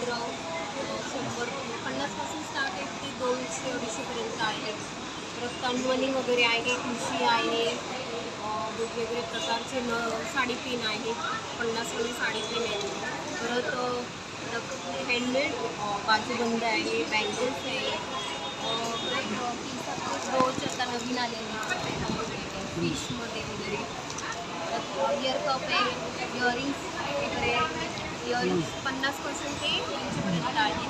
समुद्र शंभर पन्नासपासून स्टार्ट आहे ते दोनशे अडीचशेपर्यंत आहे. परत तनमणी वगैरे आहे खुशी आहे वेगवेगळे प्रकारचे न साडी पिन आहे. पन्नासवाली साडी आहे. परत हँडमेड बाजूबंद आहे बँगल्स आहे. रोज आता नवीन आलेले फिशमध्ये वगैरे. परत इयर कप आहे इयरिंग्स वगैरे. इयरिंग्स पन्नास पर्सेंट ते ऐंशीपर्यंत आहे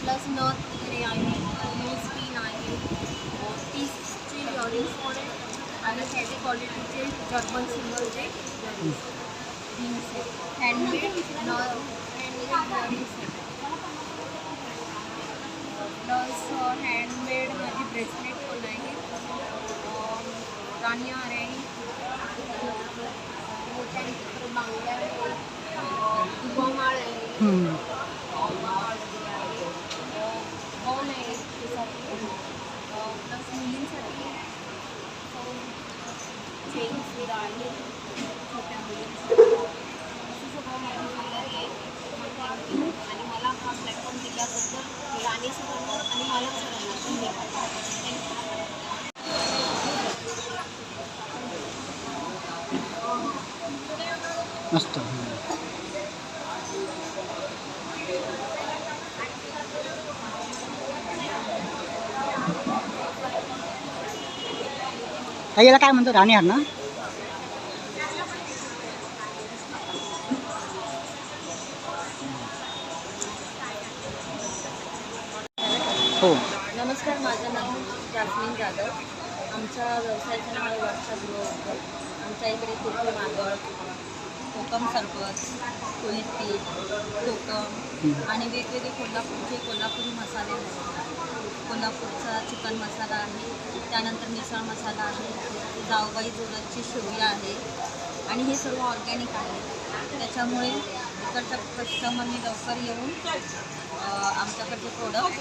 प्लस नथ वगैरे आहे न्यूज़ पिन आहे तीसचे इयरिंग्स आहे आणि त्याचे क्वालिटीचे प्लस हँडमेड माझी ब्रेसलेट पण आहे बांगड्या आहे आहे आहे त्यासाठी प्लस छोट्या आहे आणि मला हा प्लॅटफॉर्म दिल्याबद्दल आणि मला मस्त. ताई, याला काय म्हणतो राणी हार ना हो. नमस्कार माझं नाव जास्मिन जाधव. आमच्या व्यवसायाचं नाव आहे वर्षा गृह आमच्या इकडे कोकम आगळ कोकम सरबत कोळीत पीठ कोकम आणि वेगवेगळे कोल्हापूरचे कोल्हापुरी मसाले कोल्हापूरचा चिकन मसाला आहे त्यानंतर मिसळ मसाला आहे जावबाई जोराची शेवया आहे आणि हे सर्व ऑर्गॅनिक आहे. त्याच्यामुळे इकडच्या कस्टमरने लवकर येऊन आमच्याकडचे प्रोडक्ट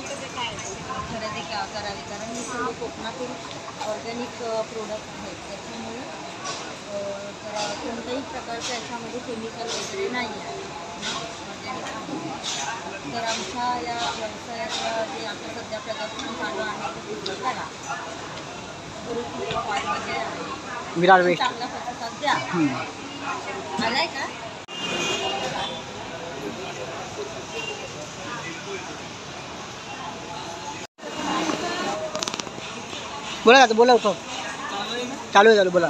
खरेदी का करावी. कारण हे सर्व कोकणातील ऑर्गॅनिक प्रोडक्ट आहेत. त्याच्यामुळे तर कोणत्याही प्रकारचं याच्यामध्ये केमिकल वगैरे नाही आहे तर आमच्या या व्यवसायाचं जे आता सध्या प्रदर्शन चालू आहे विरार वेस्ट. चांगला प्रतिसाद द्या हम्म. आलाय का? बोला का बोला तो चालू आहे चालू बोला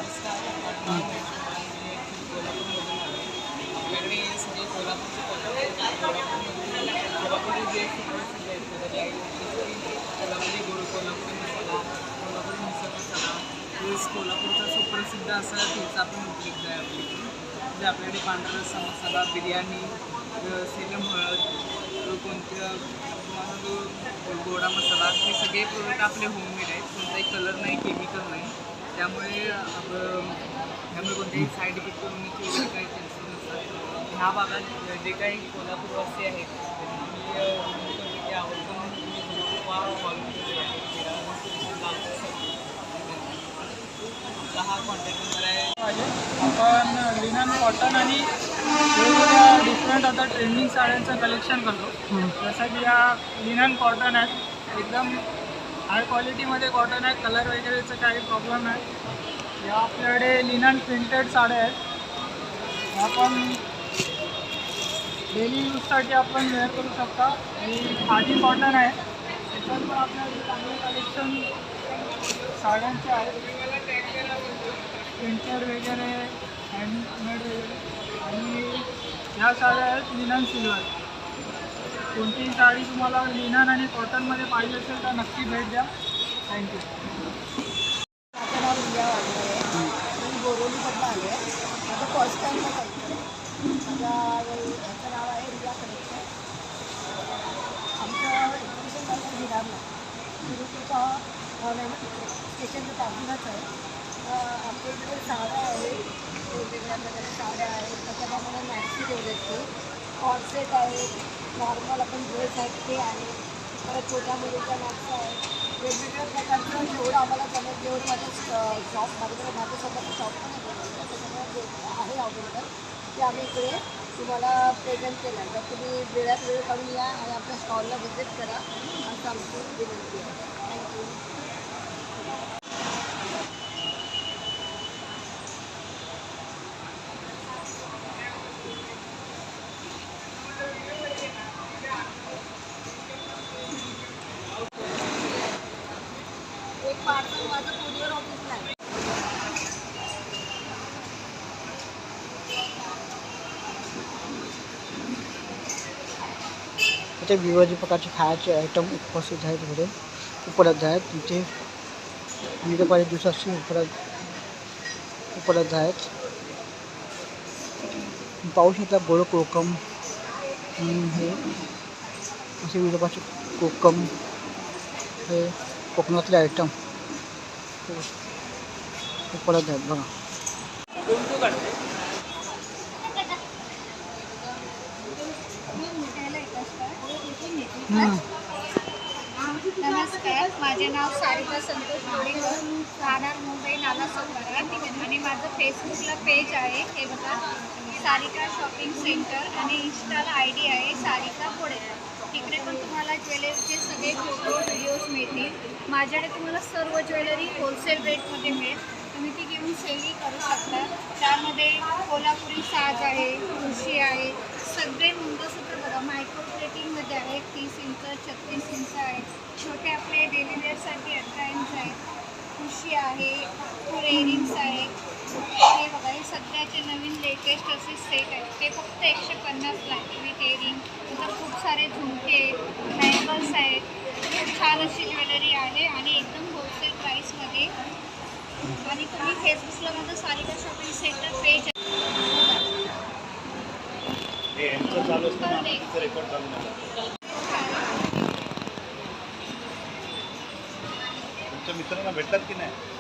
आपल्याकडे सगळे कोल्हापूरचे कोल्हापुरी जे सुप्रसिद्ध आहेत त्याच्यात कोल्हापुरी गुरु कोल्हापुरी मसाला कोल्हापुरी मिसळ मसाला प्लस कोल्हापूरचा सुप्रसिद्ध असा ठेचा पण उपलब्ध आहे आपल्याकडे म्हणजे आपल्याकडे पांढरा रस्सा मसाला बिर्याणी सेलम हळद कोणत्या तुम्हाला जो गोडा मसाला हे सगळे प्रोडक्ट आपले होममेड आहेत. कोणताही कलर नाही केमिकल नाही. त्यामुळे आप- त्यामुळे कोणतेही साईड इफेक्ट करून किंवा काही टेन्शन नसतात ह्या भागात जे काही कोल्हापूरवासी आहेत त्यांनी अ, म्हणतो हा कॉन्टॅक्ट आहे आपण लिनन कॉटन आणि वेगवेगळ्या डिफरंट आता ट्रेंडिंग साड्यांचं कलेक्शन करतो. जसं की या लिनन कॉटन आहेत एकदम हाय क्वालिटीमध्ये कॉटन आहे. कलर वगैरेचं काही प्रॉब्लेम नाही. या आपल्याकडे लिनन प्रिंटेड साड्या आहेत. ह्या पण डेली यूजसाठी आपण वेअर करू शकता. ही खादी कॉटन आहे. त्याच्यात पण आपल्याकडे चांगले कलेक्शन साड्यांचे आहेत. प्रिंटर वगैरे हँडमेड वगैरे. आणि ह्या साड्या आहेत लिनन सिल्वर. कोणतीही साडी तुम्हाला लिनन आणि कॉटनमध्ये पाहिजे असेल तर नक्की भेट द्या. थँक्यू माझं नाव रिया वाघमारे आहे मी बोरिवलीमधनं आले आहे माझं फर्स्ट टाईमला करतो माझ्या ह्याचं नाव आहे रिया कलेक्शन आमचं एक्झिबिशन झालं विरारला गुरुकृपा हॉल आहे स्टेशनच्या बाजूलाच आहे. तर आमच्या इकडे साड्या आहेत वेगवेगळ्या प्रकारच्या साड्या आहेत. त्याच्याप्रमाणे मॅक्सी ठेवले कॉर्सेट आहेत नॉर्मल आपण ड्रेस आहेत ते आहेत परत छोट्या मुलींच्या मॅक्स आहेत वेगवेगळ्या प्रकारचं जेवढं आम्हाला जमेल तेवढं माझं शॉप माझ्याकडे माझं स्वतःचं शॉप पण त्याच्यामुळे जे आहे अवेलेबल ते आम्ही इकडे तुम्हाला प्रेझेंट केलं तर तुम्ही वेळात वेळ काढून या आणि आपल्या स्टॉलला व्हिजिट करा. असं आमची विनंती आहे. थँक्यू पार्सल माझं कुरिअर ऑफिसला आहे. इथे विविध प्रकारचे खायचे आयटम उपस्थित आहेत इकडे. उपलब्ध आहेत. तिथे विविध प्रकारचे दिवसाची उपलब्ध उपलब्ध आहेत. पाहू शकता गोड कोकम. हे असे विविध प्रकारचे कोकम. हे कोकणातले आयटम उपलब्ध आहेत बघा. नमस्कार माझे नाव सारिका संतोष माडेकर राहणार मुंबई नाला सोपारा आणि माझं फेसबुकला पेज आहे हे बघा सारिका शॉपिंग सेंटर आणि इन्स्टाला आय डी आहे सारिका पुढे तिकडे पण तुम्हाला ज्वेलरीचे सगळे फोटो व्हिडिओज मिळतील. माझ्याकडे तुम्हाला सर्व ज्वेलरी होलसेल रेटमध्ये मिळेल. तुम्ही ती घेऊन सेलिंग करू शकता. त्यामध्ये कोल्हापुरी साज आहे खुशी आहे. सगळे मंगळसूत्र बघा मायक्रो प्लेटिंगमध्ये आहे तीस इंच छत्तीस इंच आहे छोटे आपले डेली वेअरसाठी अठरा इंच आहेत. खुशी आहे फोर इयरिंग्स आहे सध्याचे नवीन लेटेस्ट असे सेट आहेत. ते फक्त एकशे पन्नासला आहे. विथ नंतर खूप सारे झुमके बँगल्स आहेत. खूप छान अशी ज्वेलरी आहे आणि एकदम होलसेल प्राईसमध्ये आणि तुम्ही फेसबुकला माझं सारिका शॉपिंग सेंटर पेज तुमच्या मित्रांना भेटतात की नाही?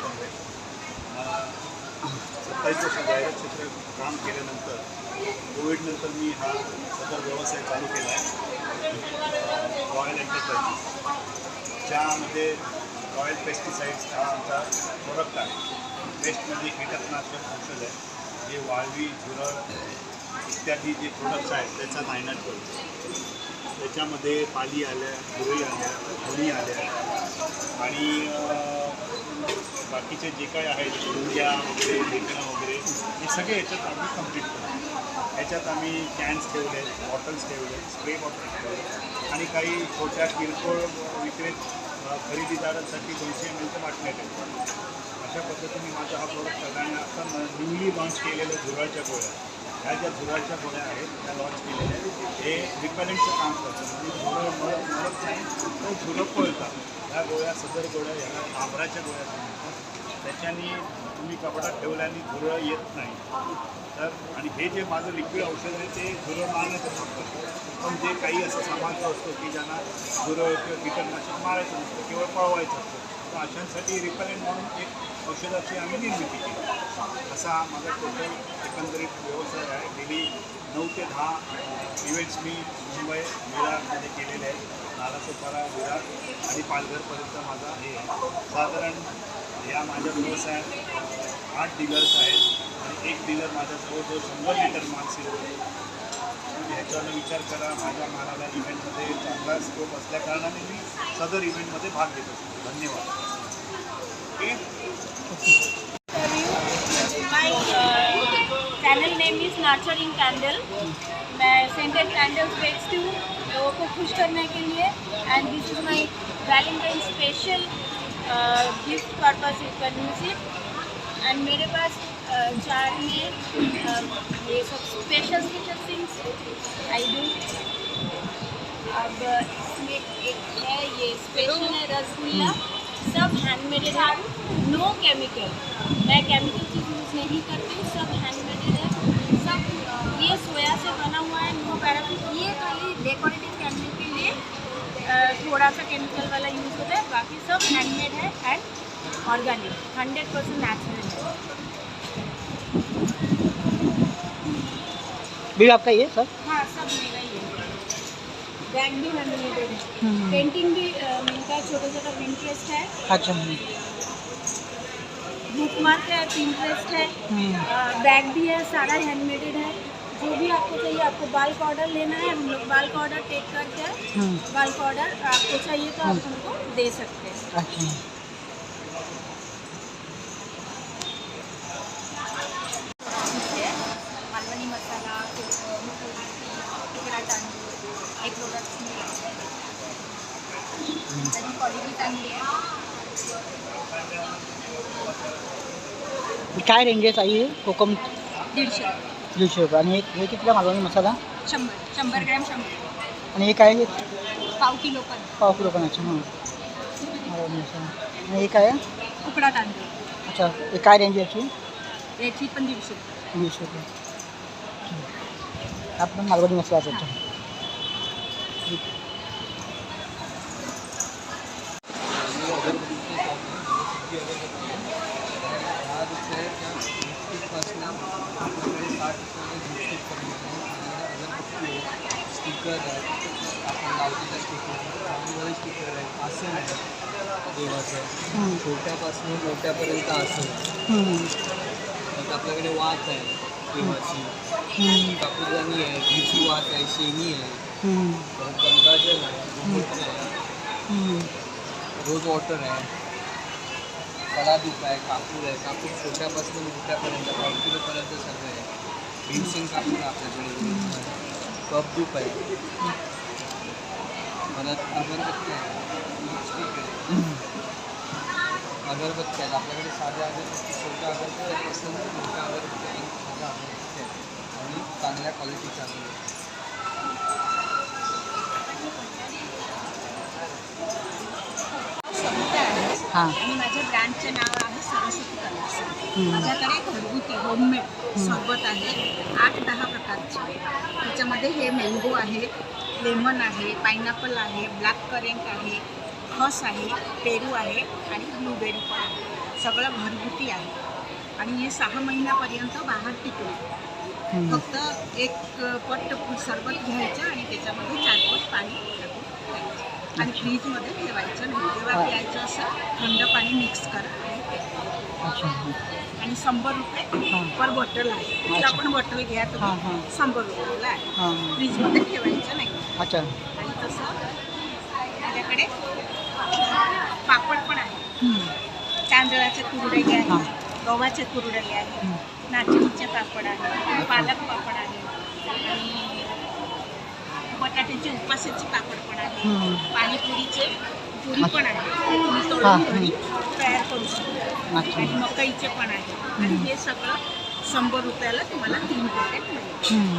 काँग्रेस सत्तावीस वर्ष जाहिरात काम केल्यानंतर कोविडनंतर मी हा सदर व्यवसाय चालू केला आहे. रॉयल एंटरप्राइजेस ज्यामध्ये रॉयल पेस्टिसाइड्स हा आमचा प्रोडक्ट आहे. पेस्टमध्ये कीटकनाशक औषध आहे. जे वाळवी झुरळ इत्यादी जे प्रोडक्ट्स आहेत त्याचा नायनाट करतो त्याच्यामध्ये पाली आल्या गुरई आल्या धुळी आल्या. आणि बाकीचे जे काय आहेत उंग्या वगैरे लेखनं वगैरे हे सगळे याच्यात आम्ही कंप्लीट करतो. त्याच्यात आम्ही कॅन्स ठेवले आहेत बॉटल्स ठेवले स्प्रे बॉटल्स ठेवले आणि काही छोट्या किरकोळ विक्रेत खरेदीदारांसाठी दोनशे एम एलच्या बाटल्या ठेवतो अशा पद्धतीने माझा हा प्रोडक्ट सगळ्यांना आणि आता न्यूली लॉन्च केलेल्या झुरळच्या गोळ्या. ह्या ज्या झुरळच्या गोळ्या आहेत त्या लॉन्च केलेल्या हे रिपेलेंटचं काम करतात. म्हणजे झुरळ मरत नाही तर झुरळ पळतात. ह्या गोळ्या सदर गोळ्या ह्याला डांबराच्या गोळ्या सांगतात त्याच्याने तुम्ही कपडा ठेवल्याने झुरळ येत नाही. तर आणि हे जे माझं लिक्विड औषध आहे ते झुरळ मारण्याचं फक्त. पण जे काही असं सामान असतो की ज्यांना झुरळ किंवा कीटकनाशक मारायचं नसतं केवळ पळवायचं असतं तर अशांसाठी रिपेलेंट म्हणून एक औषधाची आम्ही निर्मिती केली. असा हा माझा टोटल एकंदरीत व्यवसाय आहे. गेली नऊ ते दहा इव्हेंट्स मी मुंबई विरारमध्ये केलेले आहेत. नालासोपारा विरार आणि पालघरपर्यंत माझा हे आहे. साधारण या माझ्या व्यवसायात आठ डीलर्स आहेत. एक डीलर माझ्या जवळजवळ शंभर लिटर माल सेल करतो ह्याच्यावर विचार करा, माझ्या मालाला इव्हेंटमध्ये चांगला स्कोप असल्या कारणाने मी सदर इव्हेंटमध्ये भाग घेत असतो. धन्यवाद. Channel name is Nurturing Candle मैं सेंटेड कैंडल्स बेचती हूँ लोगों को खुश करने के लिए and this is my Valentine special gift purpose you can use it and मेरे पास जार में uh, ये सब special special things I do अब इसमें एक है ये स्पेशल है रसगुल्ला। सब हैंडमेडेड है। नो केमिकल मैं केमिकल चीज़ यूज़ नहीं करती हूँ सब हैंडमेडेड है। सब ये सोया से बना हुआ है नो पैराफिन ये खाली डेकोरेटिव कैंडल के लिए थोड़ा सा केमिकल वाला यूज़ होता है। बाकी सब हैंडमेड है and organic hundred percent natural है। बिल आपका ये सर? हाँ सब मेरा ही है। बैग भी हैंडमेड है। पेंटिंग भी अ, मिलता है छोटा छोटा पिंटरेस्ट है। अच्छा। हम्म, बुक मार्क है पिंटरेस्ट है। हम्म, बैग भी है सारा हैंडमेडेड है। जो भी आपको चाहिए आपको बाल का ऑर्डर लेना है हम लोग बाल का ऑर्डर टेक करके हम्म, बाल का ऑर्डर आपको चाहिए तो आप हमको दे सकते हैं। अच्छा इथे मालवणी मसाला तुकडा तांदूळ हे प्रोडक्ट्स त्याची क्वालिटी चांगली आहे काय रेंजेस आहे कोकम दीडशे. दीडशे रुपये. आणि हे हे कितीला मालवणी मसाला? शंभर. शंभर ग्रॅम शंभर. आणि हे काय आहे? पाव किलो पण. पाव किलो पण अच्छा हाँ. मालवणी मसाला आणि हे काय आहे? तुकडा तांदूळ. अच्छा हे काय रेंज आहे याची? याची पण दीडशे. वीस रुपये. आपण मालवणी मसाला दहा स्टिकर आहे आपण लावतो स्टिकर स्टिकर आहे आसन आहे देवाचं छोट्यापासून मोठ्यापर्यंत आसन मग आपल्याकडे वात आहे देवाची कापूरदानी आहे घीची वात आहे शेणी आहे गंगाजल आहे रोज वॉटर आहे कलादूप आहे कापूर आहे कापूर छोट्यापासून मोठ्यापर्यंत पावतीपर्यंत सगळं आहे कापूर आहे आपल्याकडे कपधूप आहे परत अगरबत्ती आहे अगरबत्ती आहेत आपल्याकडे साध्या अगरबत्ती छोट्या अगरबत्ती आहेत मोठ्या अगरबत्ती आहेत आणि चांगल्या क्वालिटीच्या अगरबत्ती आणि माझ्या ब्रँडचे नाव आहे सरस्वती कलेक्शन माझ्याकडे घरगुती होममेड सरबत आहे. आठ दहा प्रकारचे. त्याच्यामध्ये हे मँगो आहे लेमन आहे पायनॅपल आहे ब्लॅक करेंट आहे खस आहे पेरू आहे आणि ब्लूबेरी पण आहे. सगळं घरगुती आहे. आणि हे सहा महिन्यापर्यंत बाहेर टिकलं. फक्त एक पट सरबत घ्यायचं आणि त्याच्यामध्ये चार पट पाणी टाकून. आणि फ्रीजमध्ये ठेवायचं नाही जेव्हा. प्यायचं असं थंड पाणी मिक्स करा. आणि शंभर रुपये. पर बॉटल आहे. तर. आपण बॉटल घ्या. तुम्ही शंभर रुपयाला आहे. फ्रीजमध्ये ठेवायचं नाही. अच्छा. आणि तसं माझ्याकडे पापड पण आहे. तांदळाचे कुरडई हां. आहे गव्हाचे कुरडई आहे नाचणीचे पापड आहे पालक पापड आहे. आणि बटाट्याचे उपासाचे पापड पण आहे. पाणीपुरीचे पुरी पण आहे. तुम्ही तळून घरी तयार करू शकता. आणि मकईचे पण आहे. आणि हे सगळं शंभर रुपयाला तुम्हाला तीन पॅकेट मिळेल.